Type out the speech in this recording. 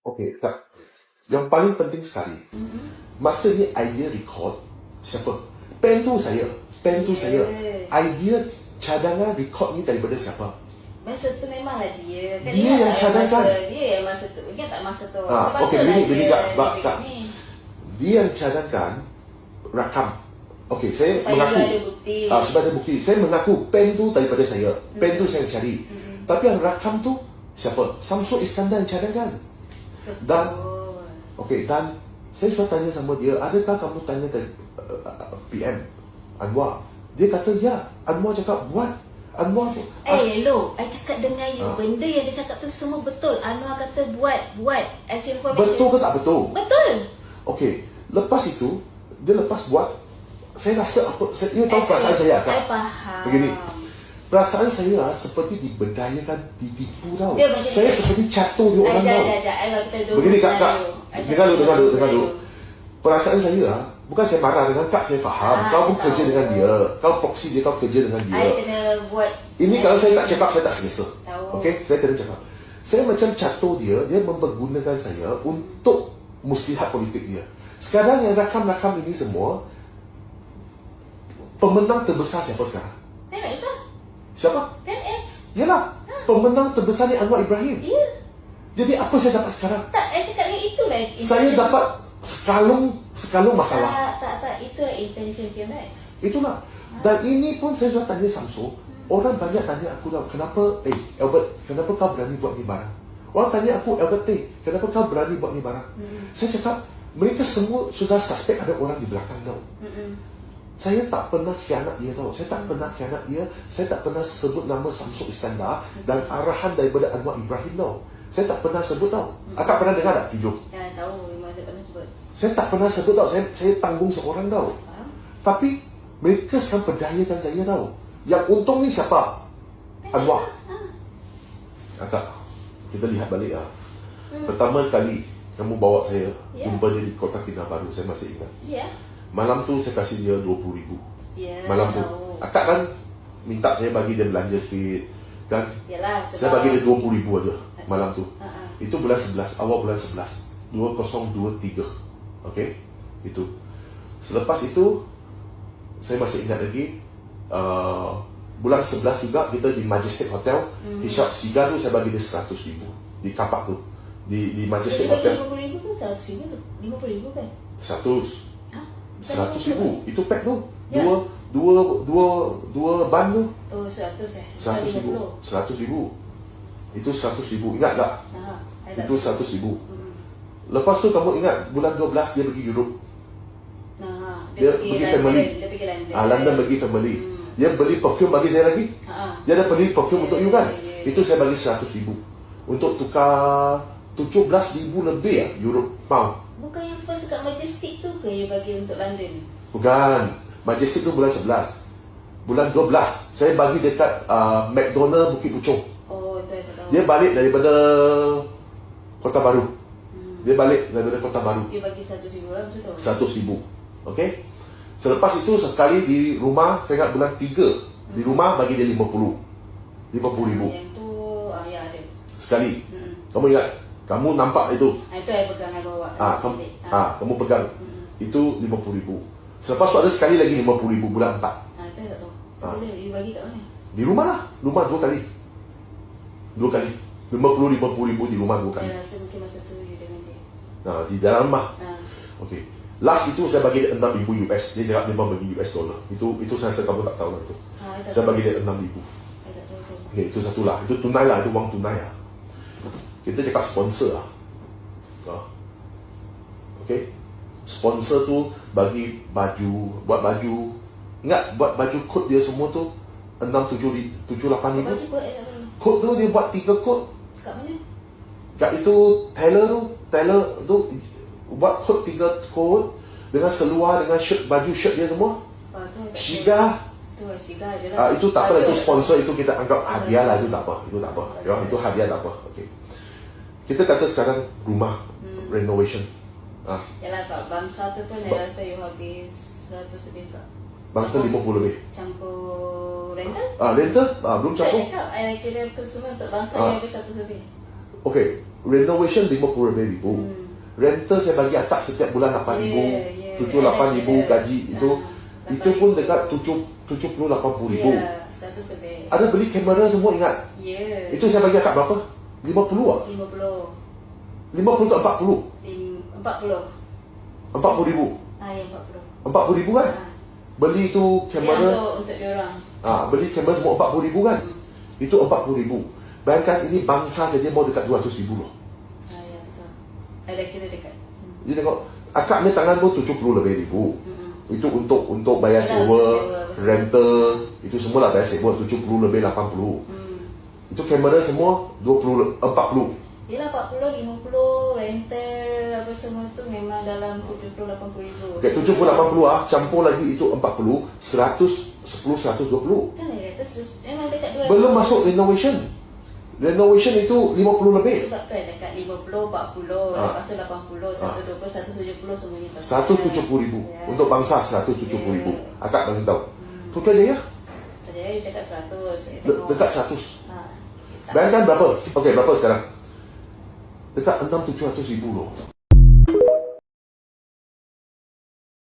Okey, tak. Yang paling penting sekali, masa ni idea record, siapa? Pen tu saya. Pen tu saya. Idea cadangan record ni daripada siapa? Masa tu memanglah dia. Kan Dia yang tak cadangkan. Masa, dia yang masa tu. Ingat tak masa tu? Patutlah okey, begini, dia Kak. Bak- dia yang cadangkan rakam. Okey, saya Supaya mengaku. ada bukti. Sebab ada bukti. Saya mengaku pen tu daripada saya. Pen tu saya cari. Tapi yang rakam tu siapa? Samsul Iskandar yang cadangkan. Dan. Okey, dan saya sudah tanya sama dia, adakah kamu tanya dari uh, uh, PM Anwar? Dia kata ya. Anwar cakap buat. Anwar tu. Eh, hello. I cakap dengan you. Ah. Benda yang dia cakap tu semua betul. Anwar kata buat. Buat. As information. betul ke tak betul? Betul. Okey, lepas itu dia lepas buat saya rasa apa saya, you tahu As perasaan in, saya I kan? faham. Begini. Perasaan saya ah, seperti diberdayakan, ditipu tau. Dia macam Saya seperti catur dia orang tau. Begini kak, kak. Dengar dulu, dengar dulu, dengar dulu. Perasaan saya ah, bukan saya marah dengan kak, saya faham. Ah, kau pun kerja tahu. dengan dia. Kau proxy dia, kau kerja dengan dia. I kena buat. Ini kalau saya tak cakap, saya tak selesa. Okey, saya kena cakap. Saya macam catur dia, dia mempergunakan saya untuk muslihat politik dia. Sekarang yang rakam-rakam ini semua, pemenang terbesar siapa sekarang? Siapa? Pen X. Yalah, pemenang terbesar ni Anwar Ibrahim. Ya. Jadi apa saya dapat sekarang? Tak, I cakap dengan itulah. Saya intention- dapat sekalung sekalung masalah. Tak, tak, tak. Itulah intention Pen X. Itulah. Dan ini pun saya sudah tanya Samsul. Orang banyak tanya aku tau, kenapa, eh Albert, kenapa kau berani buat ni barang? Orang tanya aku, Albert Tay, kenapa kau berani buat ni barang? Saya cakap, mereka semua sudah suspek ada orang di belakang tau. Mm-mm. Saya tak pernah khianat dia tau. Saya tak pernah khianat dia. Saya tak pernah sebut nama Samsul Iskandar dan arahan daripada Anwar Ibrahim tau. Saya tak pernah sebut tau. Akak pernah dengar tak video? Ya, tahu. Memang saya pernah sebut. Saya tak pernah sebut tau. Saya, saya tanggung seorang tau. Tapi mereka sekarang perdayakan saya tau. Yang untung ni siapa? Anwar. Kakak, kita lihat balik ah. Pertama kali kamu bawa saya Ya. jumpa dia di Kota Kinabalu, saya masih ingat. Ya. Malam tu saya kasih dia 20 ribu. Ya. Malam tu. Akak kan minta saya bagi dia belanja sikit. Kan? Yalah. Saya bagi dia 20 ribu aja malam tu. Ha. Itu bulan 11, awal bulan 11. 2023. Okey? Itu. Selepas itu saya masih ingat lagi uh, bulan 11 juga kita di Majestic Hotel Hmm. Hishab Siga tu saya bagi dia 100 ribu di kapak tu di di Majestic Jadi Hotel 50 ribu ke 100 ribu tu? 50 ribu kan? 100 100 ribu itu pack tu Ya. dua dua dua dua ban tu Oh, 100 eh? 100 ribu 50. 100 ribu itu 100 ribu ingat tak itu. 100 ribu Hmm. lepas tu kamu ingat bulan 12 dia pergi Europe Nah, Dia pergi London, family. Dia pergi London. ah, London bagi family Hmm. dia beli perfume bagi saya lagi Ha. dia ada beli perfume Ya, untuk you kan ya, ya, ya. itu saya bagi 100 ribu untuk tukar 17 ribu lebih ya Europe pound Bukan yang first kat Majestic ke yang bagi untuk London? bukan Majestic tu bulan 11 bulan 12 saya bagi dekat uh, McDonald Bukit Puchong Oh, tu I tak tahu. dia balik daripada Kota Baru Hmm. dia balik daripada Kota Baru Dia bagi 100 ribu lah macam tu? 100 ribu Okey Selepas itu sekali di rumah Saya ingat bulan 3 Di rumah bagi dia 50 50 ribu Yang tu, ah, ya ada. Sekali Hmm. Kamu ingat Kamu nampak itu Ah, itu I pegang, I bawa. ah, kamu, ah, kamu pegang Hmm. Itu 50 ribu Selepas itu ada sekali lagi 50 ribu Bulan 4 Ah, itu I tak tahu. Ah. Boleh, dia bagi kat mana? Di rumah lah Rumah dua kali Dua kali 50-50 ribu di rumah dua kali Saya rasa mungkin masa tu you dengan dia. nah, Di dalam rumah Ah. Okey. Last itu saya bagi dia 6 ribu US Dia cakap dia bagi US dollar Itu itu saya rasa kamu tak tahu lah itu Ah, tak Saya bagi dia 6 ribu I tak tahu tu. Okay, itu satu lah. Itu tunai lah. Itu wang tunai lah. Kita cakap sponsor lah. Ah. Okay. Sponsor tu bagi baju, buat baju. Ingat buat baju kod dia semua tu 6, 7, 7 8 ribu. Baju kot I tak tahu. Kod tu dia buat 3 kod. Kat mana? Kat itu tailor tu, tailor tu buat kod 3 kod dengan seluar dengan shirt baju shirt dia semua. Ah, tak tahu. Shiga Tu Shiga je lah. Ah, itu tak apa itu sponsor itu kita anggap hadiah lah itu tak apa itu tak apa ya itu hadiah tak apa okey kita kata sekarang rumah Hmm. renovation ah Yalah kat bangsa tu pun Ba- rasa you habis 100 lebih kat. bangsa 50 lebih Campur rental? ah rental ah belum Tak campur cakap, I kira ke semua untuk bangsa Ah. you habis 100 lebih. Okay, renovation RM50,000. Hmm. Rental saya bagi akak setiap bulan RM8,000. Yeah, yeah. Tujuh lapan ribu Ada- gaji itu Ah, itu pun 8,000. dekat tujuh tujuh puluh lapan puluh ribu. Ya, satu lebih. Ada beli kamera semua ingat. Ya. Itu saya bagi akak berapa? 50 ah? 50. 50 ke 40? Lim- 40. 40 ribu. Ah, ya 40. 40 ribu kan? Ah. Beli Ya, kamera, untuk untuk diorang. ah, beli kamera semua 40 ribu kan? Hmm. Itu 40 ribu. Bayangkan ini bangsa saja mau dekat 200 ribu loh. Ah, ya betul. Ada kira dekat. Hmm. Jadi tengok, akak ni tangan pun 70 lebih ribu. Hmm. Itu untuk untuk bayar sewa, sewa, rental, itu semua lah bayar sewa 70 lebih 80. Hmm. Itu kamera semua 20 le- 40. Yelah 40, 50, rental apa semua tu memang dalam 70, 80 ribu. Okay, 70 80 ah, campur lagi itu 40, 100 10 120. Betul ya, memang dekat 200. Belum masuk renovation. Renovation itu 50 lebih. Sebab ada dekat 50, 40, Ah. lepas tu 80, 120, 170 semua ni. pasal. 170 ribu. Ya. Untuk bangsa 170 ribu. Ya. Akak bagi tahu. Hmm. Putrajaya Tadi dia cakap 100. saya de- tengok. dekat 100. Ha. Bayangkan berapa? Okey, berapa sekarang? Dekat 6 700 ribu loh.